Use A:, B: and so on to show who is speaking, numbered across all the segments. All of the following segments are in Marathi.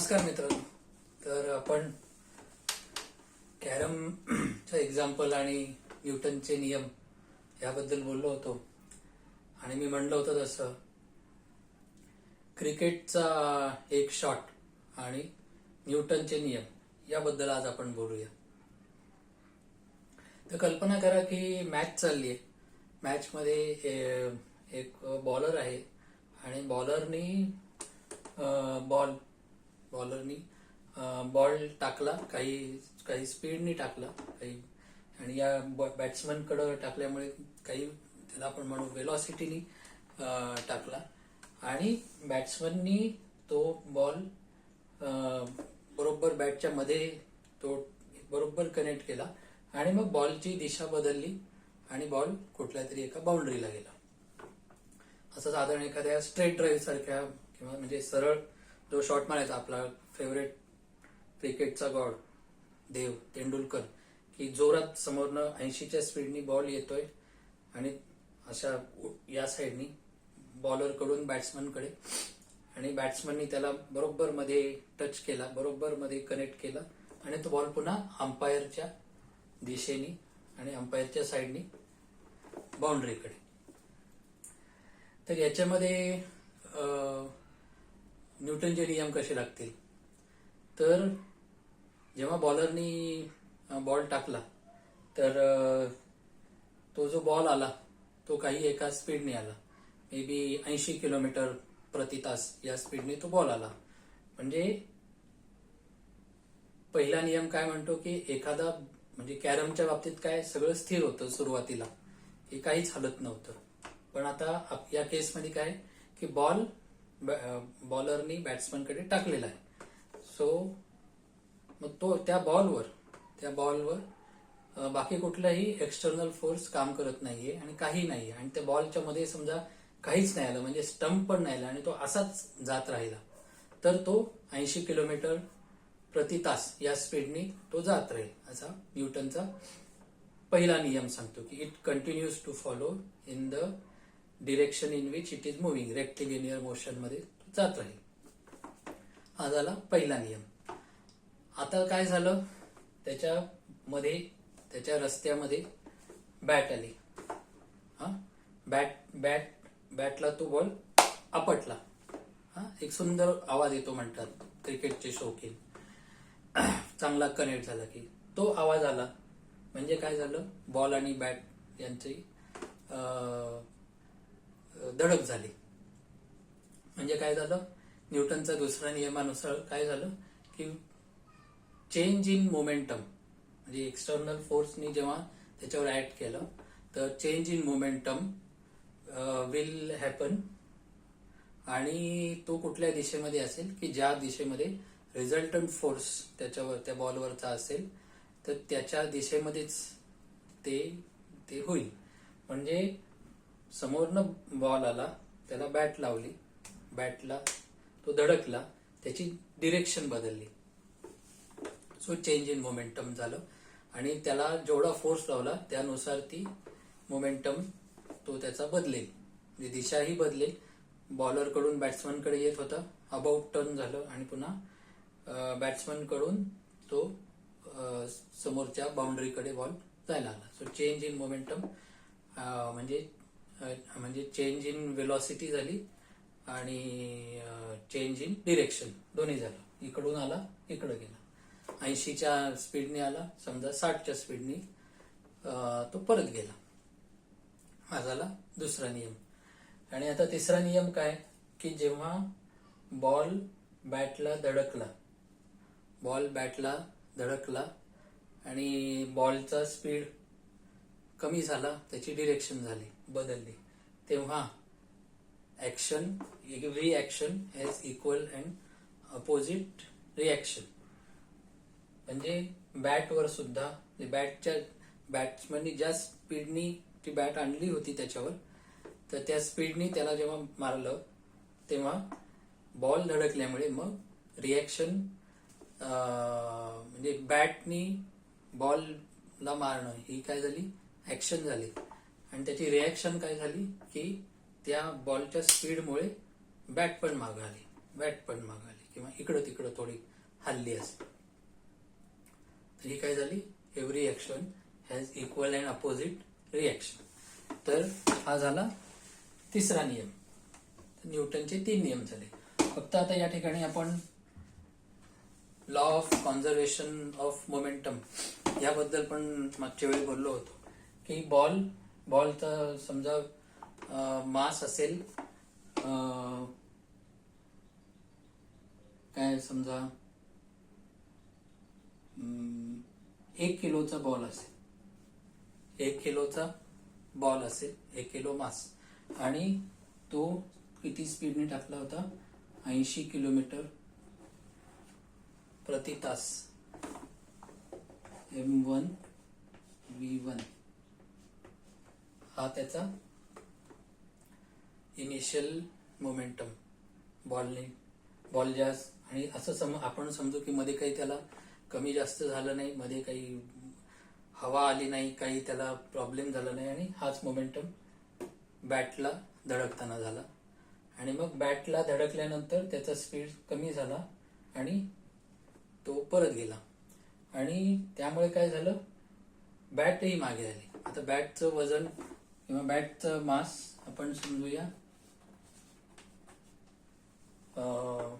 A: नमस्कार मित्रांनो. तर आपण कॅरमचं एक्झाम्पल आणि न्यूटनचे नियम याबद्दल बोललो होतो. आणि मी म्हणलं होतं तसं क्रिकेटचा एक शॉट आणि न्यूटनचे नियम याबद्दल आज आपण बोलूया. तर कल्पना करा की मॅच चालली आहे मॅचमध्ये एक बॉलर आहे आणि बॉलरनी बॉल बॉलरनी बॉल टाकला काही काही स्पीडनी टाकला काही आणि या बॅट्समनकडं टाकल्यामुळे काही त्याला आपण म्हणू वेलॉसिटीनी टाकला. आणि बॅट्समननी तो बॉल बरोबर बॅटच्या मध्ये तो बरोबर कनेक्ट केला आणि मग बॉलची दिशा बदलली आणि बॉल कुठल्या तरी एका बाउंड्रीला गेला. असं साधारण एखाद्या स्ट्रेट ड्राईव्ह सारख्या किंवा म्हणजे सरळ जो शॉट मारायचा आपला फेवरेट क्रिकेटचा गॉड देव तेंडुलकर की जोरात समोरनं ऐंशीच्या स्पीडनी बॉल येतोय आणि अशा या साईडनी बॉलरकडून बॅट्समनकडे आणि बॅट्समननी त्याला बरोबर मध्ये टच केला बरोबर मध्ये कनेक्ट केला आणि तो बॉल पुन्हा अंपायरच्या दिशेनी आणि अंपायरच्या साईडनी बाउंड्रीकडे तर याच्यामध्ये न्यूटनचे नियम कसे लागतील? तर जेव्हा बॉलरनी बॉल टाकला तर तो जो बॉल आला तो काही एका स्पीडने आला. मे बी ऐंशी किलोमीटर प्रति तास या स्पीडने तो बॉल आला. म्हणजे पहिला नियम काय म्हणतो की एखादा म्हणजे कॅरमच्या बाबतीत काय सगळं स्थिर होतं सुरुवातीला. हे काहीच हलत नव्हतं. पण आता या केसमध्ये काय की बॉल बॉलरनी बॅट्समनकडे टाकलेला आहे. सो मग तो त्या बॉलवर त्या बॉलवर बाकी कुठलाही एक्सटर्नल फोर्स काम करत नाहीये आणि काही नाहीये. आणि त्या बॉलच्या मध्ये समजा काहीच नाही आलं म्हणजे स्टंप पण नाही आला आणि तो असाच जात राहिला तर तो ऐंशी किलोमीटर प्रति तास या स्पीडने तो जात राहील असा न्यूटनचा पहिला नियम सांगतो की it continues to follow in the direction in which it is moving rectilinear मोशनमध्ये जात राहील. हा झाला पहिला नियम. आता काय झालं? त्याच्यामध्ये त्याच्या रस्त्यामध्ये बॅट आली. हा? बॅट बॅट बॅटला तो बॉल आपटला. हा? एक सुंदर आवाज येतो म्हणतात. क्रिकेटचे शौकीन. चांगला कनेक्ट झाला की. तो आवाज आला. म्हणजे काय झालं? बॉल आणि बॅट यांची धडक झाली. म्हणजे काय झालं? न्यूटनचा दुसऱ्या नियमानुसार काय झालं? की चेंज इन मोमेंटम म्हणजे एक्सटर्नल फोर्सनी जेव्हा त्याच्यावर ऍक्ट केलं तर change in momentum will happen आणि तो कुठल्या दिशेमध्ये असेल? की ज्या दिशेमध्ये रिझल्टंट फोर्स त्याच्यावर त्या बॉलवरचा असेल तर त्याच्या दिशेमध्येच ते ते होईल. म्हणजे समोरनं बॉल आला त्याला बॅट लावली. बॅटला तो धडकला त्याची डिरेक्शन बदलली. सो चेंज इन मोमेंटम झालं. आणि त्याला जेवढा फोर्स लावला त्यानुसार ती मोमेंटम तो त्याचा बदलेल. म्हणजे दिशाही बदलेल. बॉलरकडून बॅट्समनकडे येत होता. अबाउट टर्न झालं आणि पुन्हा बॅट्समनकडून तो समोरच्या बाउंड्रीकडे बॉल जायला आला सो चेंज इन मोमेंटम म्हणजे म्हणजे चेंज इन वेलॉसिटी झाली आणि चेंज इन डिरेक्शन दोन्ही झालं. इकडून आला इकडे गेला. ऐंशीच्या स्पीडने आला समजा साठच्या स्पीडने तो परत गेला. हा झाला दुसरा नियम. आणि आता तिसरा नियम काय? की जेव्हा बॉल बॅटला धडकला बॉल बॅटला धडकला आणि बॉलचा स्पीड कमी झाला त्याची डिरेक्शन झाली बदलली. तेव्हा action reaction has equal and opposite reaction म्हणजे बॅटवर सुद्धा म्हणजे बॅटच्या बॅट्समननी ज्या स्पीडनी ती बॅट आणली होती त्याच्यावर तर त्या स्पीडनी त्याला जेव्हा मारलं तेव्हा बॉल धडकल्यामुळे मग रिॲक्शन म्हणजे बॅटनी बॉलला मारणं ही काय झाली? ऍक्शन झाली. आणि त्याची रिॲक्शन काय झाली? की त्या बॉलच्या स्पीडमुळे बॅट पण माग आली. बॅट पण माग आली. किंवा इकडं तिकडं थोडी हल्ली असते तर ही काय झाली? Every action has equal and opposite reaction तर हा झाला तिसरा नियम. न्यूटनचे तीन नियम झाले. फक्त आता या ठिकाणी आपण law of conservation of momentum याबद्दल पण मागच्या वेळी बोललो होतो. ही बॉल बॉलचा समजा मास असेल काय समजा एक किलोचा बॉल असेल. एक किलोचा बॉल असेल एक किलो मास. आणि तो किती स्पीडने टाकला होता? ऐंशी किलोमीटर प्रति तास. एम वन व्ही वन हा त्याचा इनिशियल मोमेंटम बॉलने बॉल ज्या आणि असं सम आपण समजू की मध्ये काही त्याला कमी जास्त झालं नाही मध्ये काही हवा आली नाही काही त्याला प्रॉब्लेम झाला नाही आणि हाच मोमेंटम बॅटला धडकताना झाला. आणि मग बॅटला धडकल्यानंतर त्याचा स्पीड कमी झाला आणि तो परत गेला. आणि त्यामुळे काय झालं? बॅटही मागे झाली आता बॅटचं वजन किंवा बॅटचं मास आपण समजूया. अं,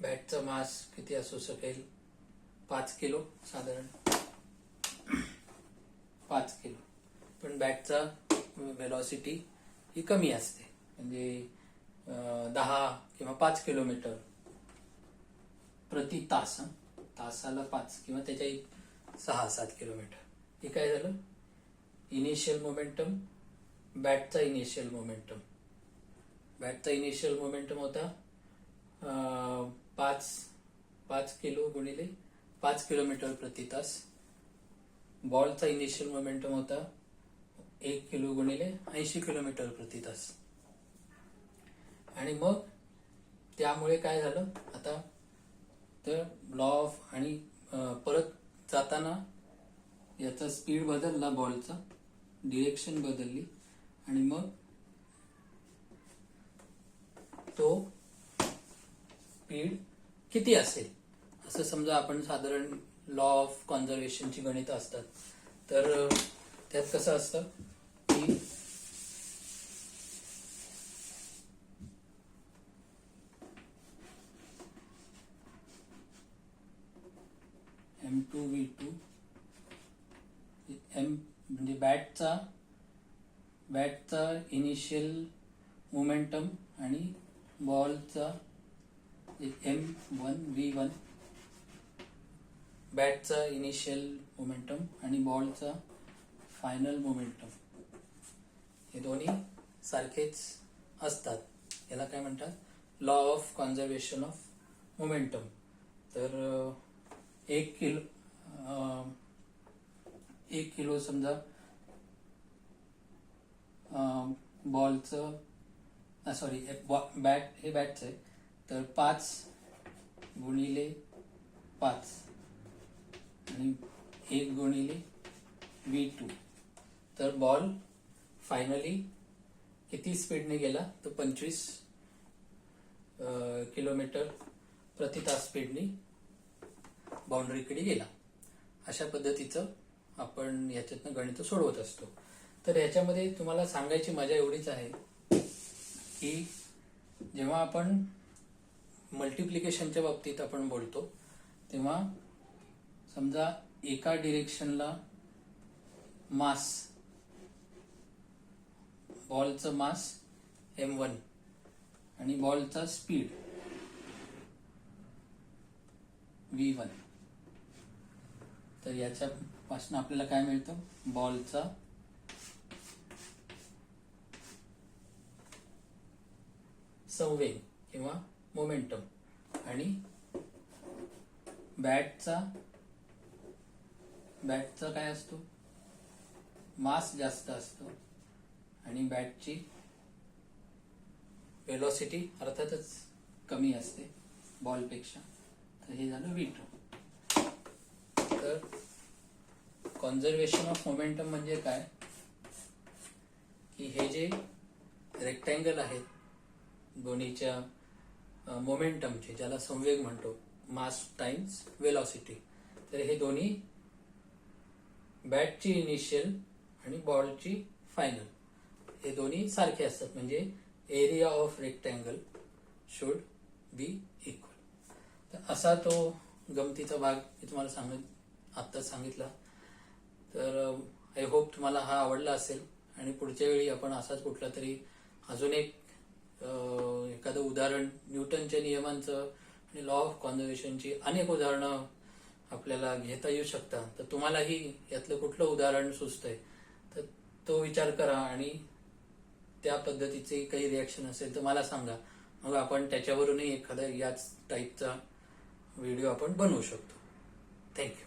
A: बॅटचं मास किती असू शकेल? पाच किलो साधारण. पाच किलो. पण बॅटचा वेलॉसिटी ही कमी असते. म्हणजे दहा किंवा पाच किलोमीटर प्रति तास तासाला पाच किंवा त्याच्या सहा सात किलोमीटर. हे काय झालं? इनिशियल मोमेंटम बॅटचा इनिशियल मोमेंटम बॅटचा इनिशियल मोमेंटम होता पाच पाच किलो गुणिले पाच किलोमीटर प्रति तास. बॉलचा इनिशियल मोमेंटम होता एक किलो गुणिले ऐंशी किलोमीटर प्रति तास. आणि मग त्यामुळे काय झालं? आता तर लॉ ऑफ आणि परत जाताना याचा स्पीड बदलला बॉलचा डिरेक्शन बदलली आणि मग तो स्पीड किती असेल? असं समजा आपण साधारण लॉ ऑफ कॉन्झर्वेशनची गणित असतात. तर त्यात कसं असतं? की M two V two M म्हणजे बॅटचा बॅटचा इनिशियल मोमेंटम आणि बॉलचा एम वन व्ही वन बॅटचा इनिशियल मोमेंटम आणि बॉलचा फायनल मोमेंटम हे दोन्ही सारखेच असतात. याला काय म्हणतात? Law of conservation of momentum तर एक किलो एक किलो समजा बॉलचं सॉरी बॅट हे बॅटचं आहे. तर पाच गुणिले पाच. आणि एक गुणिले वी टू. तर बॉल फायनली किती स्पीडने गेला? तर पंचवीस किलोमीटर प्रति तास स्पीडने बाउंड्रीकडे गेला. अशा पद्धतीचं आपण याच्यातनं गणित सोडवत असतो. तर याच्यामध्ये तुम्हाला सांगायची मजा एवढीच आहे की जेव्हा आपण मल्टिप्लिकेशनच्या बाबतीत आपण बोलतो तेव्हा समजा एका डिरेक्शनला मास बॉलचं मास एम वन आणि बॉलचा स्पीड व्ही वन तर याच्या याच्यापासून आपल्याला काय मिळतं? बॉलचा. संवेग किंवा मोमेंटम आणि बॅटचा बॅटचा काय असतो? मास जास्त असतो. आणि बॅटची वेलॉसिटी अर्थातच कमी असते बॉलपेक्षा तर हे झालं विट तर कॉन्झर्वेशन ऑफ मोमेंटम म्हणजे काय? की हे जे रेक्टँगल आहेत दोन्हीच्या मोमेंटमचे ज्याला संवेग म्हणतो मास टाइम्स वेलॉसिटी तर हे दोन्ही बॅटची इनिशियल आणि बॉलची फायनल हे दोन्ही सारखे असतात. म्हणजे area of rectangle should be equal तर असा तो गमतीचा भाग मी तुम्हाला सांगत आत्ताच सांगितला. तर आय होप तुम्हाला हा आवडला असेल. आणि पुढच्या वेळी आपण असाच कुठला तरी अजून एक एखादं उदाहरण न्यूटनच्या नियमांचं आणि लॉ ऑफ कॉन्झर्वेशनची अनेक उदाहरणं आपल्याला घेता येऊ शकतात. तर तुम्हालाही यातलं कुठलं उदाहरण सुचतंय? तर तो विचार करा आणि त्या पद्धतीचे काही रिॲक्शन असेल तर मला सांगा. मग आपण त्याच्यावरूनही एखादा याच टाईपचा व्हिडिओ आपण बनवू शकतो. थँक्यू